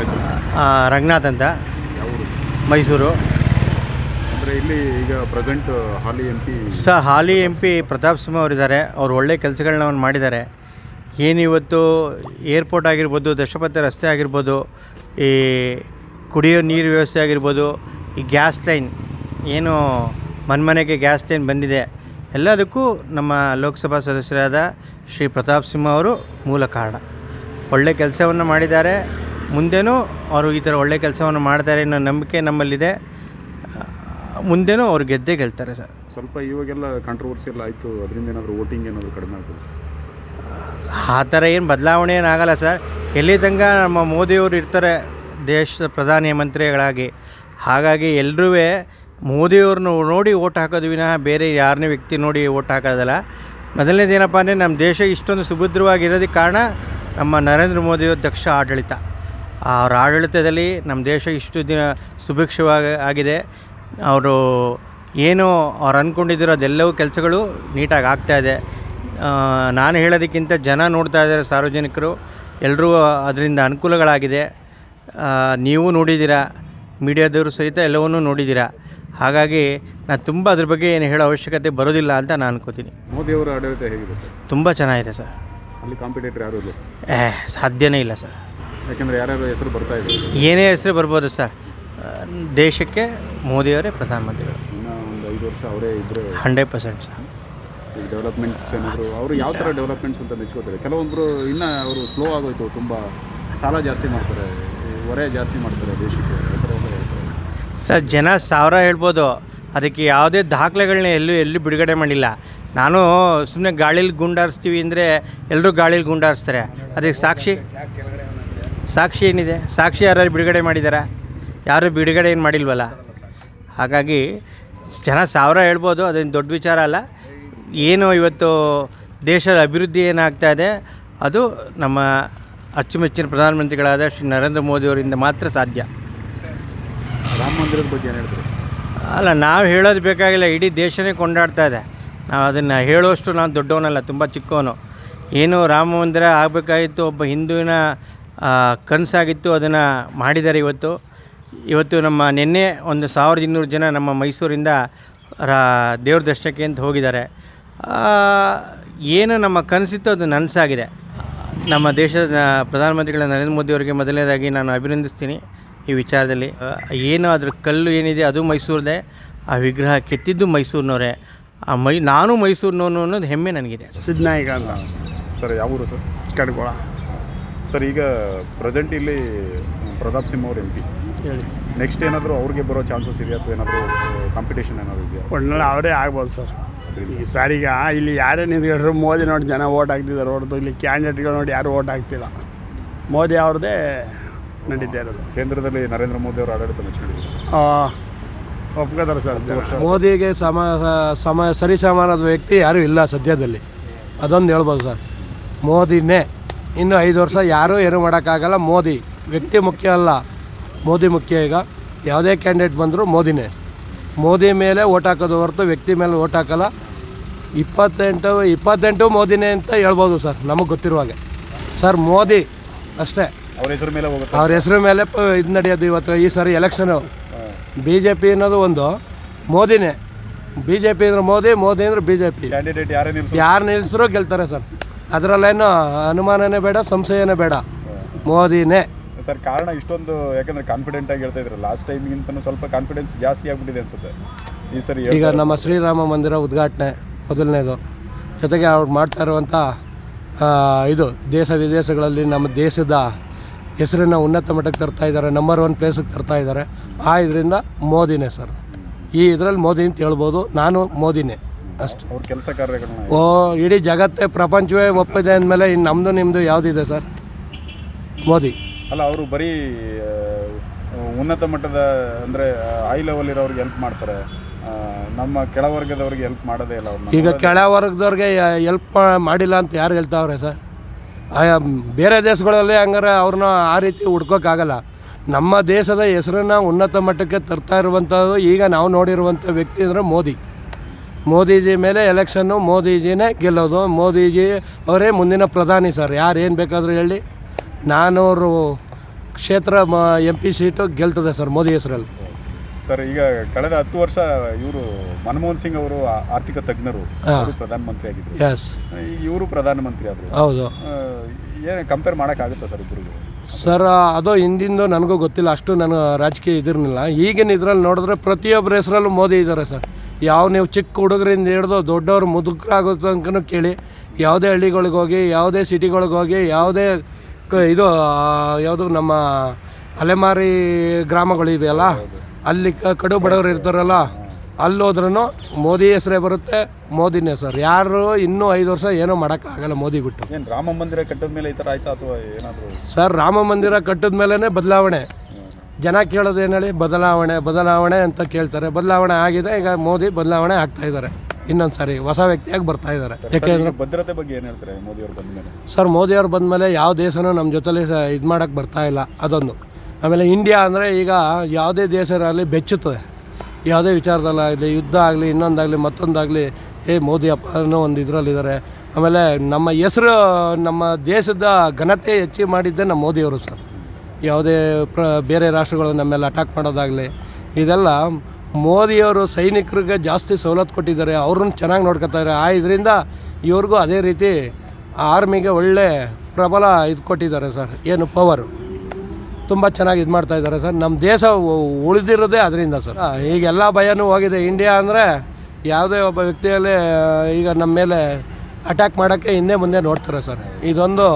ಹೆಸರು? ರಂಗನಾಥ್ ಅಂತ. ಮೈಸೂರು. ಅಂದರೆ ಇಲ್ಲಿ ಈಗ ಪ್ರೆಸೆಂಟ್ ಹಾಲಿ ಎಂ ಪಿ ಸ ಹಾಲಿ ಎಂ ಪಿ ಪ್ರತಾಪ್ ಸಿಂಹ ಅವರಿದ್ದಾರೆ. ಅವ್ರು ಒಳ್ಳೆ ಕೆಲಸಗಳನ್ನ ಅವ್ರು ಮಾಡಿದ್ದಾರೆ. ಏನಿವತ್ತು ಏರ್ಪೋರ್ಟ್ ಆಗಿರ್ಬೋದು ದಶಪಥ ರಸ್ತೆ ಆಗಿರ್ಬೋದು ಈ ಕುಡಿಯೋ ನೀರು ವ್ಯವಸ್ಥೆ ಆಗಿರ್ಬೋದು ಈ ಗ್ಯಾಸ್ ಲೈನ್ ಏನು ಮನ್ಮನೆಗೆ ಗ್ಯಾಸ್ ಲೈನ್ ಬಂದಿದೆ. ಎಲ್ಲದಕ್ಕೂ ನಮ್ಮ ಲೋಕಸಭಾ ಸದಸ್ಯರಾದ ಶ್ರೀ ಪ್ರತಾಪ್ ಸಿಂಹ ಅವರು ಮೂಲ ಕಾರಣ. ಒಳ್ಳೆ ಕೆಲಸವನ್ನು ಮಾಡಿದ್ದಾರೆ. ಮುಂದೆನೂ ಅವರು ಈ ಥರ ಒಳ್ಳೆ ಕೆಲಸವನ್ನು ಮಾಡ್ತಾರೆ ಅನ್ನೋ ನಂಬಿಕೆ ನಮ್ಮಲ್ಲಿದೆ. ಮುಂದೆನೂ ಅವ್ರು ಗೆದ್ದೇ ಗೆಲ್ತಾರೆ ಸರ್. ಸ್ವಲ್ಪ ಇವಾಗೆಲ್ಲ ಕಾಂಟ್ರವರ್ಸಿ ಎಲ್ಲ ಆಯಿತು ಅದರಿಂದ ಏನಾದರೂ ವೋಟಿಂಗ್ ಏನಾದರೂ ಕಡಿಮೆ ಆಗ್ಬೋದು ಆ ಥರ ಏನು ಬದಲಾವಣೆ ಏನಾಗಲ್ಲ ಸರ್. ಎಲ್ಲಿ ತನಕ ನಮ್ಮ ಮೋದಿಯವರು ಇರ್ತಾರೆ ದೇಶದ ಪ್ರಧಾನಿ ಮಂತ್ರಿಗಳಾಗಿ. ಹಾಗಾಗಿ ಎಲ್ಲರೂ ಮೋದಿಯವ್ರನ್ನ ನೋಡಿ ಓಟ್ ಹಾಕೋದು ವಿನಃ ಬೇರೆ ಯಾರನ್ನೇ ವ್ಯಕ್ತಿ ನೋಡಿ ಓಟ್ ಹಾಕೋದಲ್ಲ. ಮೊದಲನೇದೇನಪ್ಪ ಅಂದರೆ ನಮ್ಮ ದೇಶ ಇಷ್ಟೊಂದು ಸುಭದ್ರವಾಗಿರೋದಕ್ಕೆ ಕಾರಣ ನಮ್ಮ ನರೇಂದ್ರ ಮೋದಿಯವ್ರ ದಕ್ಷ ಆಡಳಿತ. ಅವ್ರ ಆಡಳಿತದಲ್ಲಿ ನಮ್ಮ ದೇಶ ಇಷ್ಟು ದಿನ ಸುಭಿಕ್ಷವಾಗಿ ಆಗಿದೆ. ಅವರು ಏನು ಅವ್ರು ಅಂದ್ಕೊಂಡಿದ್ದಿರೋ ಅದೆಲ್ಲವೂ ಕೆಲಸಗಳು ನೀಟಾಗಿ ಆಗ್ತಾಯಿದೆ ನಾನು ಹೇಳೋದಕ್ಕಿಂತ ಜನ ನೋಡ್ತಾ ಇದ್ದಾರೆ ಸಾರ್ವಜನಿಕರು. ಎಲ್ಲರೂ ಅದರಿಂದ ಅನುಕೂಲಗಳಾಗಿದೆ. ನೀವು ನೋಡಿದ್ದೀರಾ ಮೀಡಿಯಾದವರು ಸಹಿತ ಎಲ್ಲವನ್ನೂ ನೋಡಿದ್ದೀರಾ. ಹಾಗಾಗಿ ನಾನು ತುಂಬ ಅದ್ರ ಬಗ್ಗೆ ಏನು ಹೇಳೋ ಅವಶ್ಯಕತೆ ಬರೋದಿಲ್ಲ ಅಂತ ನಾನು ಅನ್ಕೋತೀನಿ. ಮೋದಿಯವರ ಆಡಳಿತ ಹೇಗಿದೆ ಸರ್? ತುಂಬ ಚೆನ್ನಾಗಿದೆ ಸರ್. ಅಲ್ಲಿ ಕಾಂಪಿಟೇಟರ್ ಯಾರು ಇಲ್ಲ ಸರ್? ಏ ಸಾಧ್ಯನೇ ಇಲ್ಲ ಸರ್. ಯಾಕೆಂದರೆ ಯಾರ್ಯಾರು ಹೆಸರು ಬರ್ತಾ ಇದೆ? ಏನೇ ಹೆಸರು ಬರ್ಬೋದು ಸರ್. ದೇಶಕ್ಕೆ ಮೋದಿಯವರೇ ಪ್ರಧಾನಮಂತ್ರಿಗಳು. ಇನ್ನೂ ಒಂದು ಐದು ವರ್ಷ ಅವರೇ ಇದ್ದರೆ hundred percent sir. Development developments ಏನಾದರೂ ಅವರು ಯಾವ ಥರ ಡೆವಲಪ್ಮೆಂಟ್ಸ್ ಅಂತ ಮೆಚ್ಕೋತಾರೆ? ಕೆಲವೊಬ್ಬರು ಇನ್ನೂ ಅವರು ಸ್ಲೋ ಆಗೋಯ್ತು ತುಂಬ ಸಾಲ ಜಾಸ್ತಿ ಮಾಡ್ತಾರೆ ಹೊರೆ ಜಾಸ್ತಿ ಮಾಡ್ತಾರೆ ದೇಶಕ್ಕೆ ಸರ್ ಜನ ಸಾವಿರ ಹೇಳ್ಬೋದು. ಅದಕ್ಕೆ ಯಾವುದೇ ದಾಖಲೆಗಳನ್ನ ಎಲ್ಲೂ ಎಲ್ಲೂ ಬಿಡುಗಡೆ ಮಾಡಿಲ್ಲ. ನಾನು ಸುಮ್ಮನೆ ಗಾಳಿಲಿ ಗುಂಡಾರಿಸ್ತೀವಿ ಅಂದರೆ ಎಲ್ಲರೂ ಗಾಳಿಲಿ ಗುಂಡಾರಿಸ್ತಾರೆ. ಅದಕ್ಕೆ ಸಾಕ್ಷಿ ಸಾಕ್ಷಿ ಏನಿದೆ? ಸಾಕ್ಷಿ ಯಾರು ಬಿಡುಗಡೆ ಮಾಡಿದಾರಾ? ಯಾರು ಬಿಡುಗಡೆ ಏನು ಮಾಡಿಲ್ವಲ್ಲ? ಹಾಗಾಗಿ ಜನ ಸಾವಿರ ಹೇಳ್ಬೋದು ಅದೇನು ದೊಡ್ಡ ವಿಚಾರ ಅಲ್ಲ. ಏನು ಇವತ್ತು ದೇಶದ ಅಭಿವೃದ್ಧಿ ಏನಾಗ್ತಾ ಇದೆ ಅದು ನಮ್ಮ ಅಚ್ಚುಮೆಚ್ಚಿನ ಪ್ರಧಾನಮಂತ್ರಿಗಳಾದ ಶ್ರೀ ನರೇಂದ್ರ ಮೋದಿಯವರಿಂದ ಮಾತ್ರ ಸಾಧ್ಯ. ರಾಮ ಮಂದಿರದ ಬಗ್ಗೆ ಏನು ಹೇಳಿದ್ರು ಅಲ್ಲ ನಾವು ಹೇಳೋದು ಬೇಕಾಗಿಲ್ಲ ಇಡೀ ದೇಶನೇ ಕೊಂಡಾಡ್ತಾ ಇದೆ. ನಾವು ಅದನ್ನು ಹೇಳೋಷ್ಟು ನಾನು ದೊಡ್ಡವನಲ್ಲ ತುಂಬ ಚಿಕ್ಕವನು. ಏನು ರಾಮ ಮಂದಿರ ಆಗಬೇಕಾಗಿತ್ತು ಒಬ್ಬ ಹಿಂದುವಿನ ಕನಸಾಗಿತ್ತು, ಅದನ್ನು ಮಾಡಿದ್ದಾರೆ ಇವತ್ತು. ಇವತ್ತು ನಮ್ಮ ನಿನ್ನೆ ಒಂದು ಸಾವಿರದ ಇನ್ನೂರು ಜನ ನಮ್ಮ ಮೈಸೂರಿಂದ ರಾ, ದೇವ್ರ ದರ್ಶನಕ್ಕೆ ಅಂತ ಹೋಗಿದ್ದಾರೆ. ಏನು ನಮ್ಮ ಕನಸಿತ್ತು ಅದು ನನಸಾಗಿದೆ. ನಮ್ಮ ದೇಶದ ಪ್ರಧಾನಮಂತ್ರಿಗಳ ನರೇಂದ್ರ ಮೋದಿ ಅವರಿಗೆ ಮೊದಲನೇದಾಗಿ ನಾನು ಅಭಿನಂದಿಸ್ತೀನಿ ಈ ವಿಚಾರದಲ್ಲಿ. ಏನು ಅದ್ರ ಕಲ್ಲು ಏನಿದೆ ಅದು ಮೈಸೂರದೇ, ಆ ವಿಗ್ರಹ ಕೆತ್ತಿದ್ದು ಮೈಸೂರಿನವರೇ. ಆ ಮೈ, ನಾನು ಮೈಸೂರಿನವನು ಅನ್ನೋದು ಹೆಮ್ಮೆ ನನಗಿದೆ. ಸಿದ್ಧನಾಯಿಗ ಅಂತ. ಸರ್, ಯಾವ ಊರು ಸರ್? ಕಡ್ಕೊಳ. ಸರ್ ಈಗ ಪ್ರೆಸೆಂಟ್ ಇಲ್ಲಿ ಪ್ರತಾಪ್ ಸಿಂಹ ಅವರು ಎಂ ಪಿ ಹೇಳಿ. ನೆಕ್ಸ್ಟ್ ಏನಾದರೂ ಅವ್ರಿಗೆ ಬರೋ ಚಾನ್ಸಸ್ ಇದೆಯಾ? ಅಥವಾ ಏನಾದರೂ ಕಾಂಪಿಟೇಷನ್ ಏನಾದರೂ ಇದೆಯಾ? ಒಳ್ಳೆ ಅವರೇ ಆಗ್ಬೋದು ಸರ್. ಈ ಸಾರಿಗೆ ಇಲ್ಲಿ ಯಾರೇ ನಿಂತ್ಕೊಂಡ್ರು ಮೋದಿ ನೋಡಿ ಜನ ಓಟ್ ಹಾಕ್ತಿದ್ದಾರೆ. ಹೊರತು ಇಲ್ಲಿ ಕ್ಯಾಂಡಿಡೇಟ್ಗಳು ನೋಡಿ ಯಾರು ಓಟ್ ಹಾಕ್ತಿಲ್ಲ. ಮೋದಿ ಅವ್ರದ್ದೇ ನಡೀತಾ ಇರೋದು. ಕೇಂದ್ರದಲ್ಲಿ ನರೇಂದ್ರ ಮೋದಿ ಅವರು ಆಡಳಿತ ಒಪ್ಕೋತಾರೆ ಸರ್ ಜನ. ಮೋದಿಗೆ ಸಮ ಸಮ ಸರಿಸಮಾನದ ವ್ಯಕ್ತಿ ಯಾರೂ ಇಲ್ಲ ಸದ್ಯದಲ್ಲಿ. ಅದೊಂದು ಹೇಳ್ಬೋದು ಸರ್. ಮೋದಿನೇ ಇನ್ನು ಐದು ವರ್ಷ ಯಾರೂ ಏನು ಮಾಡೋಕ್ಕಾಗಲ್ಲ. ಮೋದಿ ವ್ಯಕ್ತಿ ಮುಖ್ಯ ಅಲ್ಲ. ಮೋದಿ ಮುಖ್ಯ ಈಗ. ಯಾವುದೇ ಕ್ಯಾಂಡಿಡೇಟ್ ಬಂದರೂ ಮೋದಿನೇ. ಮೋದಿ ಮೇಲೆ ಓಟ್ ಹಾಕೋದು ಹೊರತು ವ್ಯಕ್ತಿ ಮೇಲೆ ಓಟ್ ಹಾಕಲ್ಲ. ಇಪ್ಪತ್ತೆಂಟು ಇಪ್ಪತ್ತೆಂಟು ಮೋದಿನೇ ಅಂತ ಹೇಳ್ಬೋದು ಸರ್ ನಮಗೆ ಗೊತ್ತಿರುವಾಗೆ ಸರ್ ಮೋದಿ ಅಷ್ಟೇ. ಅವ್ರ ಹೆಸರು ಮೇಲೆ ಹೋಗುತ್ತೆ. ಅವ್ರ ಹೆಸರು ಮೇಲೆ ಪ ಇದು ನಡೆಯೋದು ಇವತ್ತು ಈ ಸಾರಿ ಎಲೆಕ್ಷನು. ಬಿ ಜೆ ಪಿ ಅನ್ನೋದು ಒಂದು ಮೋದಿನೇ. ಬಿ ಜೆ ಪಿ ಅಂದ್ರೆ ಮೋದಿ ಮೋದಿ ಅಂದ್ರೆ ಬಿ ಜೆ ಪಿ ಕ್ಯಾಂಡಿಡೇಟ್ ಯಾರು ನಿಲ್ಸ ಯಾರು ನಿಲ್ಲಿಸ್ರೂ ಗೆಲ್ತಾರೆ ಸರ್. ಅದರಲ್ಲೇನು ಅನುಮಾನನೇ ಬೇಡ ಸಂಶಯನೇ ಬೇಡ. ಮೋದಿನೇ. ಸರ್ ಕಾರಣ ಇಷ್ಟೊಂದು ಯಾಕಂದ್ರೆ ಕಾನ್ಫಿಡೆಂಟ್ ಆಗಿ ಹೇಳ್ತಾ ಇದ್ರು ಲಾಸ್ಟ್ ಟೈಮ್ಗಿಂತ ಸ್ವಲ್ಪ ಕಾನ್ಫಿಡೆನ್ಸ್ ಜಾಸ್ತಿ ಆಗ್ಬಿಟ್ಟಿದೆ ಅನ್ಸುತ್ತೆ. ಈ ಸರಿ ಈಗ ನಮ್ಮ ಶ್ರೀರಾಮ ಮಂದಿರ ಉದ್ಘಾಟನೆ ಮೊದಲನೇದು. ಜೊತೆಗೆ ಅವ್ರು ಮಾಡ್ತಾ ಇರುವಂಥ ಇದು ದೇಶ ವಿದೇಶಗಳಲ್ಲಿ ನಮ್ಮ ದೇಶದ ಹೆಸರನ್ನು ಉನ್ನತ ಮಟ್ಟಕ್ಕೆ ತರ್ತಾ ಇದ್ದಾರೆ ನಂಬರ್ ಒನ್ ಪ್ಲೇಸಿಗೆ ತರ್ತಾ ಇದ್ದಾರೆ. ಆ ಇದರಿಂದ ಮೋದಿನೇ ಸರ್. ಈ ಇದರಲ್ಲಿ ಮೋದಿ ಅಂತ ಹೇಳ್ಬೋದು ನಾನು ಮೋದಿನೇ. ಅಷ್ಟು. ಅವ್ರ ಕೆಲಸ ಕಾರ್ಯಗಳನ್ನ ಓ ಇಡೀ ಜಗತ್ತೇ ಪ್ರಪಂಚವೇ ಒಪ್ಪಿದೆ ಅಂದಮೇಲೆ ಇನ್ನು ನಮ್ಮದು ನಿಮ್ಮದು ಯಾವುದಿದೆ ಸರ್? ಮೋದಿ. ಅಲ್ಲ ಅವರು ಬರೀ ಆ, ಉನ್ನತ ಮಟ್ಟದ ಅಂದರೆ ಹೈ ಲೆವೆಲ್ ಇರೋರಿಗೆ ಹೆಲ್ಪ್ ಮಾಡ್ತಾರೆ. ಆ, ನಮ್ಮ ಕೆಳವರ್ಗದವ್ರಿಗೆ ಹೆಲ್ಪ್ ಮಾಡೋದೇ ಇಲ್ಲ ಅವ್ರನ್ನ. ಈಗ ಕೆಳವರ್ಗದವ್ರಿಗೆ ಹೆಲ್ಪ್ ಎಲ್ಪ್ ಮಾಡಿಲ್ಲ ಅಂತ ಯಾರು ಹೇಳ್ತಾವ್ರೆ ಸರ್? ಆಯಾ ಬೇರೆ ದೇಶಗಳಲ್ಲಿ ಹಂಗಾರೆ ಅವ್ರನ್ನ ಆ ರೀತಿ ಹುಡ್ಕೋಕ್ಕಾಗಲ್ಲ. ನಮ್ಮ ದೇಶದ ಹೆಸರನ್ನ ಉನ್ನತ ಮಟ್ಟಕ್ಕೆ ತರ್ತಾ ಇರುವಂಥದ್ದು ಈಗ ನಾವು ನೋಡಿರುವಂಥ ವ್ಯಕ್ತಿ ಅಂದರೆ ಮೋದಿ. ಮೋದಿಜಿ ಮೇಲೆ ಎಲೆಕ್ಷನ್ನು ಮೋದಿಜಿನೇ ಗೆಲ್ಲೋದು. ಮೋದಿಜಿ ಅವರೇ ಮುಂದಿನ ಪ್ರಧಾನಿ ಸರ್. ಯಾರು ಏನು ಬೇಕಾದರೂ ಹೇಳಿ. ನಾನೂರು ಕ್ಷೇತ್ರ ಮ ಎಂ ಪಿ ಸೀಟು ಗೆಲ್ತದೆ ಸರ್ ಮೋದಿ ಹೆಸರಲ್ಲಿ. ಸರ್ ಈಗ ಕಳೆದ ಹತ್ತು ವರ್ಷ ಇವರು ಮನಮೋಹನ್ ಸಿಂಗ್ ಅವರು ಆರ್ಥಿಕ ತಜ್ಞರು. ಅವರು ಪ್ರಧಾನಮಂತ್ರಿ ಆಗಿದ್ದರು ಎಸ್ ಇವರು ಪ್ರಧಾನಮಂತ್ರಿ ಆದರು. ಹೌದು. ಏನು ಕಂಪೇರ್ ಮಾಡೋಕ್ಕಾಗುತ್ತಾ ಸರ್ ಇಬ್ಬರಿಗೂ ಸರ್, ಅದು ಹಿಂದಿಂದು ನನಗೂ ಗೊತ್ತಿಲ್ಲ. ಅಷ್ಟು ನಾನು ರಾಜಕೀಯ ಇದಿರಲಿಲ್ಲ. ಈಗಿನ ಇದ್ರಲ್ಲಿ ನೋಡಿದ್ರೆ ಪ್ರತಿಯೊಬ್ಬರ ಹೆಸರಲ್ಲೂ ಮೋದಿ ಇದ್ದಾರೆ ಸರ್. ಯಾವ ನೀವು ಚಿಕ್ಕ ಹುಡುಗರಿಂದ ಹಿಡ್ದು ದೊಡ್ಡವರು ಮುದುಕರಾಗೋ ತನಕನೂ ಕೇಳಿ, ಯಾವುದೇ ಹಳ್ಳಿಗಳಿಗೆ ಹೋಗಿ, ಯಾವುದೇ ಸಿಟಿಗಳಿಗೆ ಹೋಗಿ, ಯಾವುದೇ ಇದು ಯಾವುದು ನಮ್ಮ ಅಲೆಮಾರಿ ಗ್ರಾಮಗಳು ಇವೆಯಲ್ಲ ಅಲ್ಲಿ ಕಡು ಬಡವರು ಇರ್ತಾರಲ್ಲ ಅಲ್ಲಿ ಹೋದ್ರೂ ಮೋದಿ ಹೆಸರೇ ಬರುತ್ತೆ ಮೋದಿನ ಸರ್. ಯಾರು ಇನ್ನೂ ಐದು ವರ್ಷ ಏನೂ ಮಾಡೋಕ್ಕಾಗಲ್ಲ ಮೋದಿ ಬಿಟ್ಟು. ಏನು ರಾಮ ಮಂದಿರ ಕಟ್ಟಿದ ಮೇಲೆ ಈ ಥರ ಆಯ್ತಾ ಅಥವಾ ಏನಾದರೂ? ಸರ್ ರಾಮ ಮಂದಿರ ಕಟ್ಟಿದ ಮೇಲೇ ಬದಲಾವಣೆ. ಜನ ಕೇಳೋದು ಏನು ಹೇಳಿ ಬದಲಾವಣೆ ಬದಲಾವಣೆ ಅಂತ ಕೇಳ್ತಾರೆ. ಬದಲಾವಣೆ ಆಗಿದೆ ಈಗ ಮೋದಿ ಬದಲಾವಣೆ ಆಗ್ತಾ ಇದ್ದಾರೆ. ಇನ್ನೊಂದು ಸಾರಿ ಹೊಸ ವ್ಯಕ್ತಿಯಾಗಿ ಬರ್ತಾ ಇದ್ದಾರೆ. ಯಾಕೆಂದ್ರೆ ಭದ್ರತೆ ಬಗ್ಗೆ ಏನು ಹೇಳ್ತಾರೆ ಮೋದಿ ಅವರು ಬಂದ ಮೇಲೆ? ಸರ್ ಮೋದಿಯವರು ಬಂದ ಮೇಲೆ ಯಾವ ದೇಶನೂ ನಮ್ಮ ಜೊತೆಲಿ ಇದು ಮಾಡೋಕ್ಕೆ ಬರ್ತಾ ಇಲ್ಲ ಅದೊಂದು. ಆಮೇಲೆ ಇಂಡಿಯಾ ಅಂದರೆ ಈಗ ಯಾವುದೇ ದೇಶದಲ್ಲಿ ಬೆಚ್ಚುತ್ತದೆ. ಯಾವುದೇ ವಿಚಾರದಲ್ಲಾಗಲಿ, ಯುದ್ಧ ಆಗಲಿ, ಇನ್ನೊಂದಾಗಲಿ, ಮತ್ತೊಂದಾಗಲಿ, ಏ, ಮೋದಿ ಅಪ್ಪ ಅನ್ನೋ ಒಂದು ಇದರಲ್ಲಿದ್ದಾರೆ. ಆಮೇಲೆ ನಮ್ಮ ಹೆಸರು, ನಮ್ಮ ದೇಶದ ಘನತೆ ಹೆಚ್ಚು ಮಾಡಿದ್ದೇ ನಮ್ಮ ಮೋದಿಯವರು ಸರ್. ಯಾವುದೇ ಪ್ರ, ಬೇರೆ ರಾಷ್ಟ್ರಗಳು ನಮ್ಮೆಲ್ಲ ಅಟ್ಯಾಕ್ ಮಾಡೋದಾಗಲಿ, ಇದೆಲ್ಲ ಮೋದಿಯವರು ಸೈನಿಕರಿಗೆ ಜಾಸ್ತಿ ಸವಲತ್ತು ಕೊಟ್ಟಿದ್ದಾರೆ. ಅವ್ರನ್ನ ಚೆನ್ನಾಗಿ ನೋಡ್ಕೊತಾರೆ ಆ, ಇದರಿಂದ ಇವ್ರಿಗೂ ಅದೇ ರೀತಿ ಆರ್ಮಿಗೆ ಒಳ್ಳೆ ಪ್ರಬಲ ಇದು ಕೊಟ್ಟಿದ್ದಾರೆ ಸರ್. ಏನು ಪವರು ತುಂಬ ಚೆನ್ನಾಗಿ ಇದು ಮಾಡ್ತಾ ಇದ್ದಾರೆ ಸರ್. ನಮ್ಮ ದೇಶ ಉಳಿದಿರೋದೇ ಅದರಿಂದ ಸರ್. ಈಗ ಎಲ್ಲ ಭಯನೂ ಹೋಗಿದೆ. ಇಂಡಿಯಾ ಅಂದರೆ ಯಾವುದೇ ಒಬ್ಬ ವ್ಯಕ್ತಿಯಲ್ಲಿ ಈಗ ನಮ್ಮ ಮೇಲೆ ಅಟ್ಯಾಕ್ ಮಾಡೋಕ್ಕೆ ಹಿಂದೆ ಮುಂದೆ ನೋಡ್ತಾರೆ ಸರ್. ಇದೊಂದು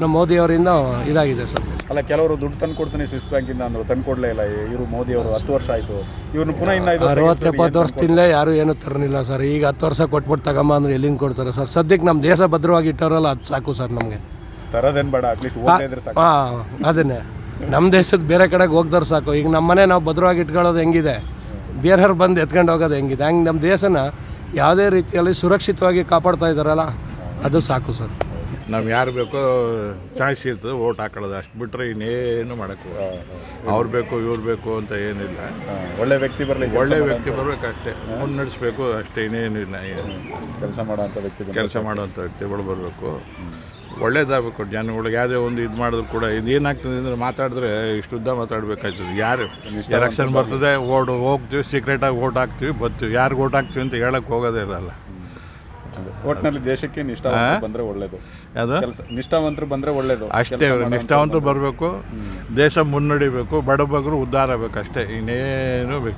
ನಮ್ಮ ಮೋದಿಯವರಿಂದ ಇದಾಗಿದೆ ಸರ್. ಅಲ್ಲ ಕೆಲವರು ದುಡ್ಡು ತಂದು ಕೊಡ್ತೀನಿ ಸ್ವಿಸ್ ಬ್ಯಾಂಕಿಂದ ಅಂದರು. ತಂದು ಕೊಡಲೇ ಇಲ್ಲ. ಇವರು ಮೋದಿಯವರು ಹತ್ತು ವರ್ಷ ಆಯಿತು. ಇವ್ರನ್ನ ಪುನಃ ಇನ್ನು ಅರವತ್ತು ಎಪ್ಪತ್ತು ವರ್ಷದಿಂದಲೇ ಯಾರು ಏನೂ ತರಲಿಲ್ಲ ಸರ್. ಈಗ ಹತ್ತು ವರ್ಷ ಕೊಟ್ಬಿಟ್ಟು ತಗೊಂಬ ಅಂದ್ರೆ ಎಲ್ಲಿಂದ ಕೊಡ್ತಾರೆ ಸರ್? ಸದ್ಯಕ್ಕೆ ನಮ್ಮ ದೇಶ ಭದ್ರವಾಗಿ ಇಟ್ಟವರಲ್ಲ ಅದು ಸಾಕು ಸರ್ ನಮಗೆ. ತರೋದೇನು ಬೇಡ ಅಟ್ಲೀಸ್ಟ್ ಹಾಂ ಅದನ್ನೇ ನಮ್ಮ ದೇಶದ ಬೇರೆ ಕಡೆಗೆ ಹೋಗ್ದಾರೆ ಸಾಕು. ಈಗ ನಮ್ಮ ಮನೆ ನಾವು ಭದ್ರವಾಗಿ ಇಟ್ಕೊಳ್ಳೋದು ಹೆಂಗಿದೆ? ಬೇರೆಯವ್ರು ಬಂದು ಎತ್ಕೊಂಡು ಹೋಗೋದು ಹೆಂಗಿದೆ? ಹಂಗೆ ನಮ್ಮ ದೇಶನ ಯಾವುದೇ ರೀತಿಯಲ್ಲಿ ಸುರಕ್ಷಿತವಾಗಿ ಕಾಪಾಡ್ತಾ ಇದ್ದಾರಲ್ಲ ಅದು ಸಾಕು ಸರ್. ನಾವು ಯಾರು ಬೇಕೋ ಚಾಯ್ಸ್ ಇರ್ತದೆ ಓಟ್ ಹಾಕೊಳ್ಳೋದು. ಅಷ್ಟು ಬಿಟ್ಟರೆ ಇನ್ನೇನು ಮಾಡೋಕ್ಕೆ ಅವ್ರು ಬೇಕು ಇವ್ರು ಬೇಕು ಅಂತ ಏನಿಲ್ಲ. ಒಳ್ಳೆ ವ್ಯಕ್ತಿ ಬರಲಿ ಒಳ್ಳೆ ವ್ಯಕ್ತಿ ಬರಬೇಕು ಅಷ್ಟೇ. ಮುನ್ನಡೆಸ್ಬೇಕು ಅಷ್ಟೇ ಇನ್ನೇನು ಇಲ್ಲ ಕೆಲಸ ಮಾಡೋ ವ್ಯಕ್ತಿ ಕೆಲಸ ಮಾಡೋಂಥ ವ್ಯಕ್ತಿಗಳು ಬರಬೇಕು. ಒಳ್ಳೇದಾಗಬೇಕು ಜನಗಳಿಗೆ ಯಾವುದೇ ಒಂದು ಇದು ಮಾಡಿದ್ರು ಕೂಡ ಇದು ಏನಾಗ್ತದೆ ಅಂದರೆ ಮಾತಾಡಿದ್ರೆ ಇಷ್ಟು ಉದ್ದ ಮಾತಾಡಬೇಕಾಗ್ತದೆ ಯಾರು? ಎಲೆಕ್ಷನ್ ಬರ್ತದೆ ಓಡ್ ಹೋಗ್ತೀವಿ ಸೀಕ್ರೆಟಾಗಿ ಓಟ್ ಹಾಕ್ತೀವಿ ಬರ್ತೀವಿ. ಯಾರಿಗೆ ಓಟ್ ಹಾಕ್ತೀವಿ ಅಂತ ಹೇಳಕ್ಕೆ ಹೋಗೋದೇ ಇರಲ್ಲ. ಒಟ್ಟಿನಲ್ಲಿ ದೇಶಕ್ಕೆ ನಿಷ್ಠಾವಂತರು ಬಂದರೆ ಒಳ್ಳೆಯದು ಅದು ನಿಷ್ಠಾವಂತರು ಬಂದರೆ ಒಳ್ಳೇದು. ಅಷ್ಟೇ ನಿಷ್ಠಾವಂತರು ಬರಬೇಕು. ದೇಶ ಮುನ್ನಡಿಬೇಕು ಬಡಬಗರು ಉದ್ಧಾರ ಆಗಬೇಕು ಅಷ್ಟೇ ಇನ್ನೇನು ಬೇಕು.